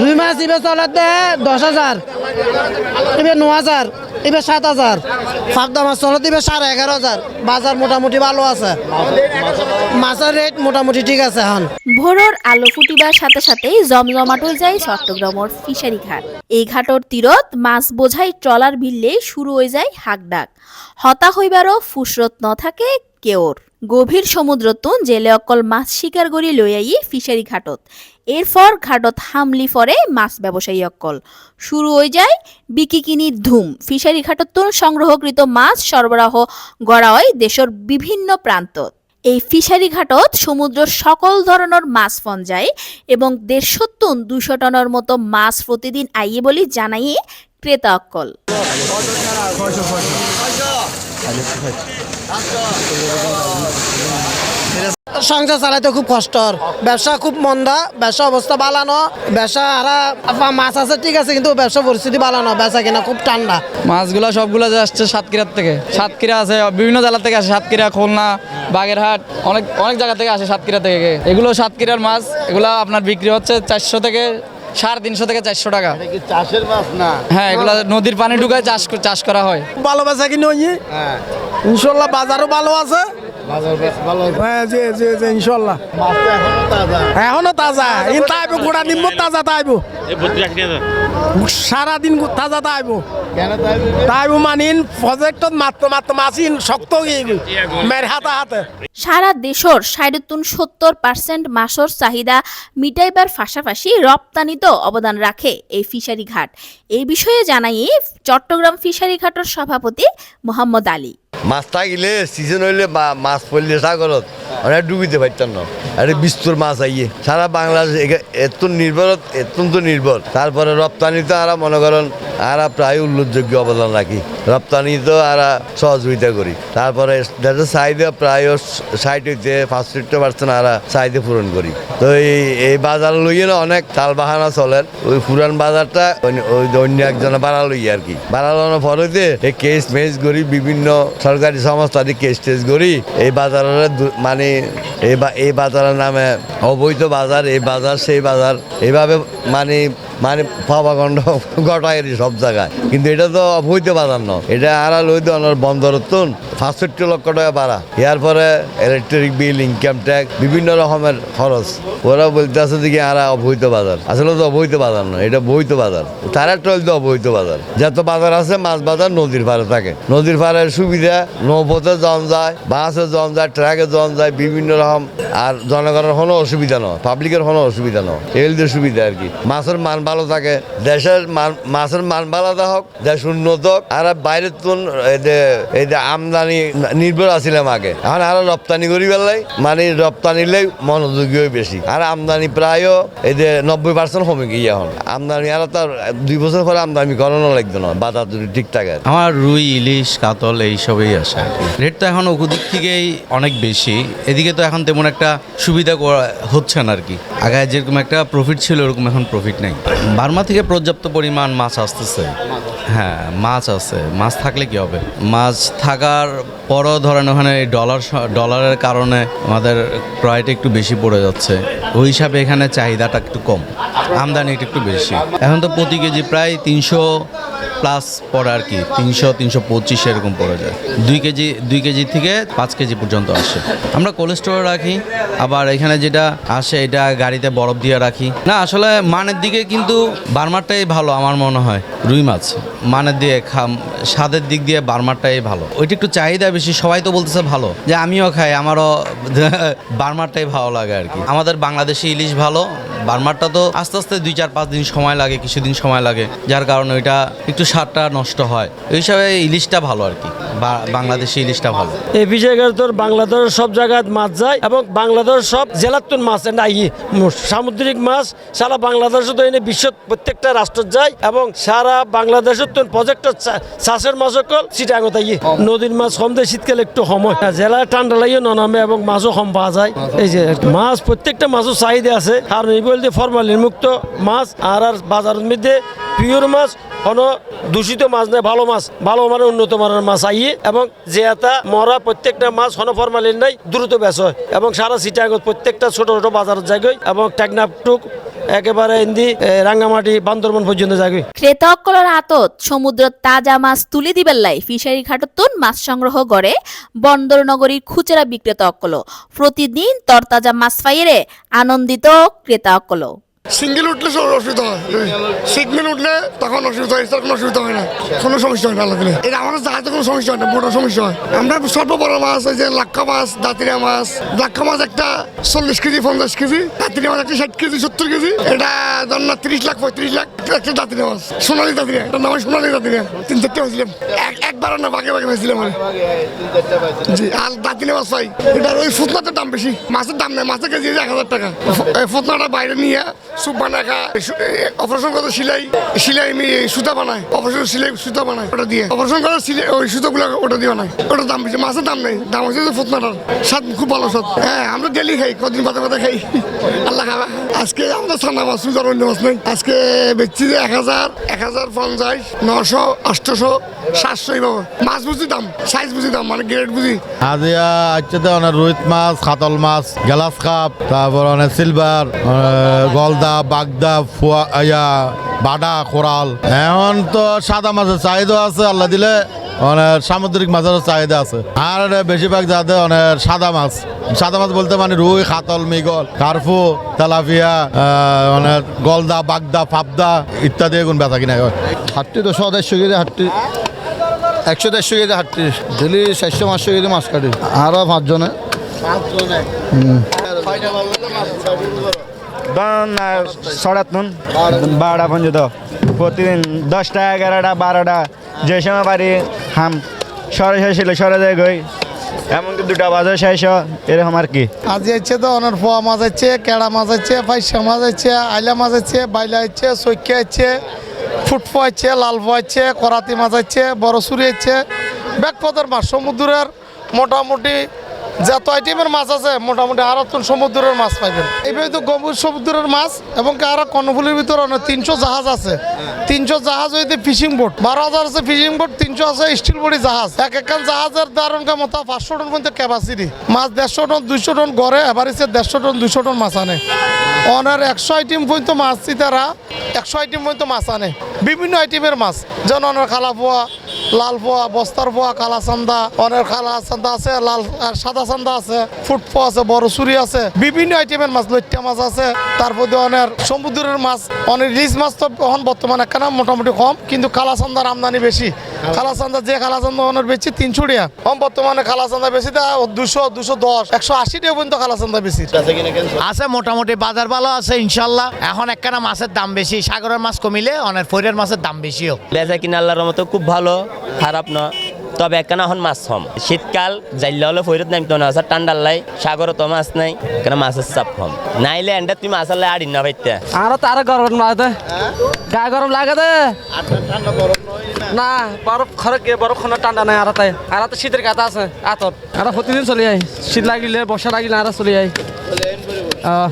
রুই মাছ এবার চলাতে দশ হাজার। এবার ন হাজার এবার সাত হাজার। ফাঁকদা মাছ চলাতে এবার সাড়ে এগারো হাজার। বাজার মোটামুটি ভালো আছে। মাছের রেট মোটামুটি ঠিক আছে এখন। ভোরর আলো ফুটিবার সাথে সাথেই জমজমাট হয়ে যায় চট্টগ্রামর ফিশারি ঘাট। এই ঘাটর তীরত মাছ বোঝাই ট্রলার ভিললে শুরু হয়ে যায় হাকডাক হতা হইবারও ফুসরত ন থাকে কেওর গভীর সমুদ্রতুন জেলে অকল মাছ শিকার করি লইয়াই ফিশারি ঘাটত। এরপর ঘাটত হামলি ফরে মাছ ব্যবসায়ী অকল। শুরু হয়ে যায় বিকিকিনির ধুম। ফিশারি ঘাটতুন সংগ্রহকৃত মাছ সরবরাহ করা হয় দেশের বিভিন্ন প্রান্তত এই ফিশারি ঘাটত সমুদ্রের সকল ধরনের মাছ ফন যায় এবং দেড়শো টন দুশো টনের মতো মাছ প্রতিদিন আইয়ে বলি জানাইয়ে ক্রেতা অক্কল সংসার চালাইতে খুব কষ্টর। ব্যবসা খুব মন্দা ব্যবসা অবস্থা বালানো। ব্যবসা আরা মাছ আছে ঠিক আছে কিন্তু ব্যবসা পরিস্থিতি বালানো ব্যবসা কিনা খুব ঠান্ডা। মাছগুলো সবগুলো যে আসছে সাতক্ষীরার থেকে। সাতক্ষীরা আছে বিভিন্ন জেলা থেকে আসে সাতক্ষীরা খুলনা বাগেরহাট অনেক অনেক জায়গা থেকে আসে সাতক্ষীরা থেকে। এগুলো সাতক্ষীরার মাছ এগুলো আপনার বিক্রি হচ্ছে চারশো থেকে সাড়ে তিনশো থেকে চারশো টাকা। চাষের মাছ না? হ্যাঁ এগুলো নদীর পানি ঢুকায় চাষ চাষ করা হয়। ভালো বেচা কিনে হ্যাঁ। ইনশাল্লাহ বাজারও ভালো আছে। বাজার বেশ ভালো হ্যাঁ জি জি জি ইনশাল্লাহ। এখনও তাজা। এখনও তাজা। ইন তাইব গোড়া নিম্ব তাজা তাইব। সারাদিন তাজা তাইব। কেন মানিন প্রজেক্টত মাত্র মাত্র মাছিন শক্ত মের হাতে হাতে। সারা দেশর সাড়েতুন সত্তর পার্সেন্ট মাছর চাহিদা মিটাইবার পাশাপাশি রপ্তানিতেও অবদান রাখে এই ফিশারি ঘাট। এই বিষয়ে জানাই চট্টগ্রাম ফিশারি ঘাটের সভাপতি মোহাম্মদ আলী। মাছ থাকিলে সিজন হইলে মাছ পড়লে সাগরত অনেক ডুবিতে পারতাম না। আরে বিস্তর মাছ আইয়ে। সারা বাংলাদেশ এত নির্ভর অত্যন্ত নির্ভর। তারপরে রপ্তানিতে আরা মনে করেন আরা প্রায় উল্লেখযোগ্য অবদান রাখি। রপ্তানিতেও আরা সহযোগিতা করি। তারপরে দেশের চাহিদা প্রায় ষাট হইতে পাঁচষট্টি পার্সেন্ট আরা চাহিদা পূরণ করি। তো এই এই বাজার লইয়ে না অনেক তাল বাহানা চলেন ওই পুরান বাজারটা ওই- অন্য একজনে বাড়া লই আর কি। বাড়ানোর পরেতে এই কেস মেস করি বিভিন্ন সরকারি সমস্ত কেস টেস করি। এই বাজারের মানে এই বাজারের নামে অবৈধ বাজার, এই বাজার, সেই বাজার। এভাবে মানে মানে পাবাগণ্ড ঘটায় সব জায়গায়। কিন্তু এটা তো অবৈধ বাজার ন এটা আর লইতে অনার বন্দরতুন পাঁচষট্টি লক্ষ টাকা বাড়া ইয়ার পরে ইলেকট্রিক বিল ইনকাম ট্যাক্স বিভিন্ন রকমের খরচ। ওরা বলতে আছে যে আর অবৈধ বাজার। আসলে তো অবৈধ বাজার নয়, এটা বৈধ বাজার। তার একটা হইতো অবৈধ বাজার। যত বাজার আছে, মাছ বাজার নদীর পাড়ে থাকে। নদীর পাড়ের সুবিধা, নৌপথে জন যায়, বাসে জন যায়, ট্রাকে জন যায়, বিভিন্ন রকম। আর জনগণের কোনো অসুবিধা নয় পাবলিকের কোনো অসুবিধা নয়। এলদের সুবিধা আর কি। মাছের মান ভালো থাকে। দেশের মাছের মান ভালো হোক দেশ উন্নত হোক। আর বাইরের তুন এই যে আমদানি নির্ভর আছিলাম আগে। এখন আরও রপ্তানি করি পেলাই মানে রপ্তানিলেই মনোযোগী বেশি। আর আমদানি প্রায় এই যে নব্বই পার্সেন্ট কমে গিয়ে এখন। আমদানি আর তার দুই বছর পরে আমদানি করানো লাগতো না, বাজার যদি ঠিক থাকে। আমার রুই, ইলিশ, কাতল এইসবই আসে। রেট তো এখন ওদিক থেকেই অনেক বেশি। এদিকে তো এখন তেমন একটা সুবিধা হচ্ছে না আর কি। আগে যেরকম একটা প্রফিট ছিল, ওরকম এখন প্রফিট নেই। বার্মা থেকে পর্যাপ্ত পরিমাণ মাছ আসতেছে। হ্যাঁ মাছ আছে। মাছ থাকলে কি হবে? মাছ থাকার পরও ধরেন ওখানে এই ডলার ডলারের কারণে আমাদের ক্রয়টা একটু বেশি পড়ে যাচ্ছে। ওই হিসাবে এখানে চাহিদাটা একটু কম। আমদানিটা একটু বেশি। এখন তো প্রতি কেজি প্রায় তিনশো প্লাস পড়ে আর কি, তিনশো তিনশো পঁচিশ এরকম পড়ে যায়। দুই কেজি দুই কেজি থেকে পাঁচ কেজি পর্যন্ত আসে। আমরা কোল্ড স্টোরে রাখি, আবার এখানে যেটা আসে, এটা গাড়িতে বরফ দিয়ে রাখি। না, আসলে মানের দিকে কিন্তু বার্মারটাই ভালো, আমার মনে হয়। রুই মাছ। মানের দিয়ে খাম, স্বাদের দিক দিয়ে বার্মারটাই ভালো। ওইটা একটু চাহিদা বেশি, সবাই তো বলতেছে ভালো। যে আমিও খাই, আমারও বার্মারটাই ভালো লাগে আর কি। আমাদের বাংলাদেশি ইলিশ ভালো, বার্মারটা তো আস্তে আস্তে দুই চার পাঁচ দিন সময় লাগে, কিছুদিন সময় লাগে, যার কারণে ওইটা একটু স্বাদটা নষ্ট হয়। ওই হিসাবে ইলিশটা ভালো আর কি। বাংলাদেশি ইলিশটা ভালো? এই বিষয়গুলো তোর বাংলাদেশের সব জায়গায় মাছ যায় এবং বাংলাদেশের সব জেলার তোর মাছ সামুদ্রিক মাছ, সারা বাংলাদেশে তো এনে বিশ্ব প্রত্যেকটা রাষ্ট্র যায় এবং সারা বাংলাদেশের তোর প্রজেক্টের চাষের মাছ সকল চিটাঙ্গ তাই নদীর মাছ কম দেয়, শীতকালে একটু সময় জেলা ঠান্ডা লাগিয়ে ননামে এবং মাছও কম পাওয়া যায়। এই যে মাছ, প্রত্যেকটা মাছও চাহিদা আছে। আর বলতে ফরমালিন মুক্ত মাছ, আর আর বাজারের মধ্যে পিওর মাছ কোনো দূষিত মাছ নেই ভালো মাছ, ভালো মানে উন্নত মানের মাছ আইয়ে এবং যে এটা মরা প্রত্যেকটা মাছ কোনো ফরমালিন নাই, দ্রুত বেচ হয় এবং সারা সিটাগত প্রত্যেকটা ছোট ছোট বাজারের জায়গায় এবং টেকনাফ টুক একেবারে ইন্দি রাঙ্গামাটি, বান্দরবন পর্যন্ত যাবে ক্রেতকলর আতত সমুদ্র তাজা মাছ তুলি দিবেল্লাই ফিশারি ঘাটতুন মাছ সংগ্রহ করে বন্দরনগরীর খুচরা বিক্রেতা অকল প্রতিদিন তরতাজা মাছ পাইয়ে আনন্দিত ক্রেতা অকল সিঙ্গেল উঠলে সব অসুবিধা হয়। সিগমেন্ট উঠলে তখন অসুবিধা হয় এছাড়া কোনো অসুবিধা হয় না। কোনো সমস্যা হয় না দিলে এটা আমাদের জাহাজে কোনো সমস্যা হয় না, বড় সমস্যা হয়। আমরা স্বল্প বড় মাছ, এই যে লাক্কা মাছ দাঁতিরা মাছ। লাক্কা মাছ একটা চল্লিশ কেজি, পঞ্চাশ কেজি দাঁতিরা মাছ একটা ষাট কেজি, সত্তর কেজি। এটা ধর না, তিরিশ লাখ, পঁয়ত্রিশ লাখ একটা দাঁতিরা মাছ। সোনালি দাঁতিরা এটা নাম সোনালি দাঁতিরা তিন চারটে হয়েছিলাম এক একবার না, বাগে বাগে হয়েছিলাম আমি জি, আর দাঁতিনে মাছ পাই। এটার ওই ফুটনাটার দাম বেশি। মাছের দাম নেই, মাছের কেজি এক হাজার টাকা। এই ফুটনাটা বাইরে নিয়ে সুপ বানায় খা। অপারেশন করে সিলাই। সিলাই সুতা বানায় অপারেশন সিলাই সুতা বানায় ওটা দিয়ে। অপারেশন করে সিলাই ওই সুতোগুলো ওটা দিয়ে বানায় ওটার দাম বেশি। মাছের দাম নেই। দাম হচ্ছে যে ফুটনাটার স্বাদ খুব ভালো স্বাদ। হ্যাঁ আমরা ডেলি খাই। কদিন পাতা পাতা খাই। আল্লাহ খাবা। আজকে আমাদের ঠান্ডা মাছ সুতার অন্য মাছ নেই। আজকে বেচছি এক হাজার এক হাজার পঞ্চাশ, নশো, আটশোশো, সাতশো এইভাবে। মাছ বুঝি দাম সাইজ বুঝি দাম মানে গ্রেড বুঝি। আজিয়া হচ্ছে তো অনেক রুইত মাছ, খাতল মাছ, গ্লাস কাপ, তারপর অনেক সিলভার গলদা বাগদা, ফুয়া, ইয়া, বাডা কোরাল এখন তো সাদা মাছের চাহিদা আছে, আল্লাহ দিলে অনেক সামুদ্রিক মাছের চাহিদা আছে। আর বেশিরভাগ যাতে অনেক সাদা মাছ। সাদা মাছ বলতে মানে রুই, খাতল, মিগল কার্ফু তেলাপিয়া অনেক গলদা, বাগদা, ফাবদা ইত্যাদি এগুলো বেচা কিনা হাটটি তো দেড়শো কেজি হাটটি। একশো দেড়শো কেজি হাটটি। ডেলি চারশো, পাঁচশো কেজি মাছ কাটি। আরও পাঁচজনে। সড়াতুন বারোটা পর্যন্ত প্রতিদিন দশটা, এগারোটা, বারোটা, যে সময় পারি হাম। সরে শেষ ছিল, সরে যায় গই। এমনকি দুটা বাজে শেষ, এরকম আর কি। আজ হচ্ছে তো অনেক ফোয়া মাছ আছে কেড়া মাছ আছে পাইসা মাছ আছে আইলা মাছ আছে বাইলা আছে সৈক্যা আছে ফুটফো আছে লালফো আছে করাতি মাছ আছে বড় সুরি আছে ব্যাগপথের মাছ, সমুদ্রের মোটামুটি যত আইটেমের মাছ আছে, মোটামুটি আরও তুন সমুদ্রের মাছ পাইবেন। এইভাবে তো গম্বুজ সমুদ্রের মাছ এবং আরও কর্ণফুলির ভিতরে অনেক তিনশো জাহাজ আছে। তিনশো জাহাজ হইতে ফিশিং বোট বারো হাজার আছে ফিশিং বোট তিনশো আছে স্টিল বডি জাহাজ। এক একখান জাহাজের দারুণ মতো পাঁচশো টন পর্যন্ত ক্যাপাসিটি মাছ দেড়শো টন, দুইশো টন গড়ে এভারেজে দেড়শো টন, দুইশো টন মাছ আনে। অনার একশো আইটেম পর্যন্ত মাছ তারা একশো আইটেম পর্যন্ত মাছ আনে। বিভিন্ন আইটেমের মাছ, যেমন অনার খালা পোয়া লাল পোয়া বস্তার পোয়া কালা চান্দা অনেক কালা চান্দা আছে লাল আর সাদা চান্দা আছে ফুট পোয়া আছে বড় চুরি আছে বিভিন্ন আইটেমের মাছ লইট্টা মাছ আছে তারপর অনেক সমুদ্রের মাছ অনেক রিচ মাছ তো এখন বর্তমানে একখানা মোটামুটি কম কিন্তু কালা চান্দার আমদানি বেশি। কালা চান্দা যে কালা চান্দা অনেক বেশি তিনশো টাকা। কম বর্তমানে কালা চান্দা বেশি তা দুশো দুশো দশ একশো আশি টাকা পর্যন্ত কালা চান্দা বেশি। আছে মোটামুটি বাজার ভালো আছে ইনশাল্লাহ। এখন একখানা মাছের দাম বেশি সাগরের মাছ কমিলে অনেক ফৈরের মাছের দাম বেশিও। বেচা কিনা আল্লাহর মতো খুব ভালো। খারাপ না। তবে একখানা এখন মাছ হম শীতকাল জাইলে হলে ফৈরত নামতো না। আছে ঠান্ডার লাই সাগরে তো মাছ নাই কেন মাছের চাপ কম নাইলে এন্ডা তুমি মাছ আল্লাহ আড়ি না পাইতে আরও তার গরম লাগে গা গরম লাগে দে। না, বরফ খরে গে বরফ খনা ঠান্ডা নাই, আর তাই। আর তো শীতের কাতা আছে, আতর। আর প্রতিদিন চলে যাই শীত লাগিলে, বর্ষা লাগিলে আর চলে যাই আহ।